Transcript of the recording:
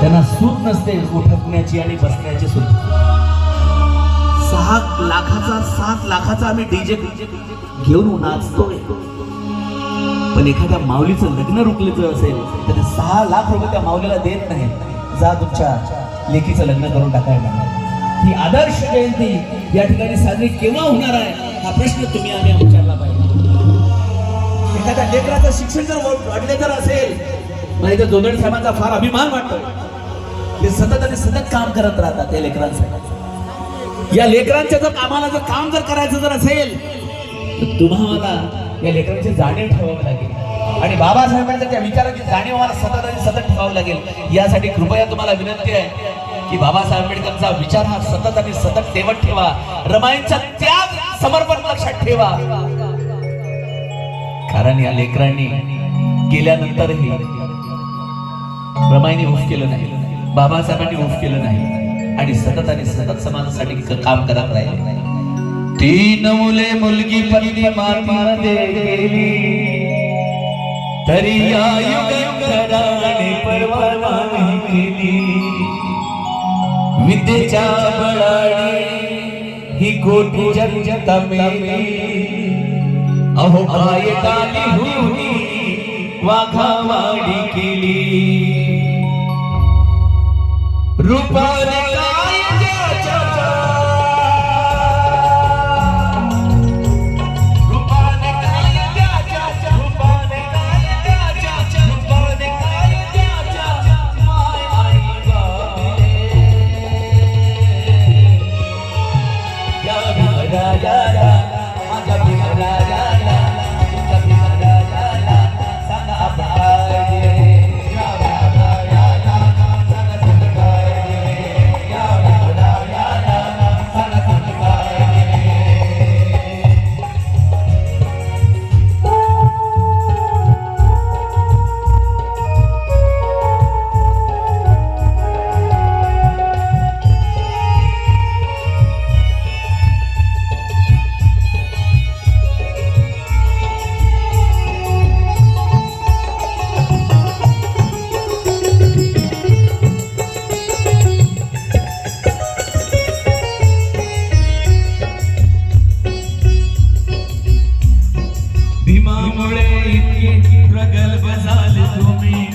त्यांना सूट नसते उठण्याची आणि बसण्याची सूट सहा लाखाचा सात लाखाचा आम्ही डीजे घेऊन नाचतोय. पण एखाद्या माऊलीचं लग्न रुकलेचं असेल तर ते सहा लाख रुपये त्या माऊलीला देत नाही जा तुमच्या लेकीचं लग्न करून टाकायला ही आदर्श जयंती या ठिकाणी साजरी केव्हा होणार आहे हा प्रश्न तुम्ही आम्ही विचारला पाहिजे. एखाद्या लेकराचं शिक्षण जर वाढले तर असेल मला इथे जोंधळे साहेबांचा फार अभिमान वाटतो ते सतत आणि सतत काम करत राहतात त्या लेकरांसाठी या लेकरांच्या जर कामाला जर काम जर करायचं जर असेल तर तुम्हाला या लेकरांची जाणीव ठेवावी लागेल. आणि बाबासाहेबांच्या त्या विचाराची जाणीव मला सतत आणि सतत ठेवावी लागेल. यासाठी कृपया तुम्हाला विनंती आहे की बाबासाहेब आंबेडकरचा विचार हा सतत आणि सतत ठेवत ठेवा. रमाईंचा त्याग समर्पण लक्षात ठेवा. कारण या लेकरांनी गेल्यानंतरही रमाईने उफ केलं नाही बाबासाहेबांनी उफ केलं नाही आणि सतत आणि सतत समाजासाठी काम करत राहिले. तीन मुले मुलगी पत्नी मातीमध्ये गेली. तरी या युगंधराने परवानगी केली. विद्येच्या बळाने ही कोटी जनता मेली. अहो काय काली हुनी वाघावाडी केली. Rupa प्रगल्भ झाले तुम्ही.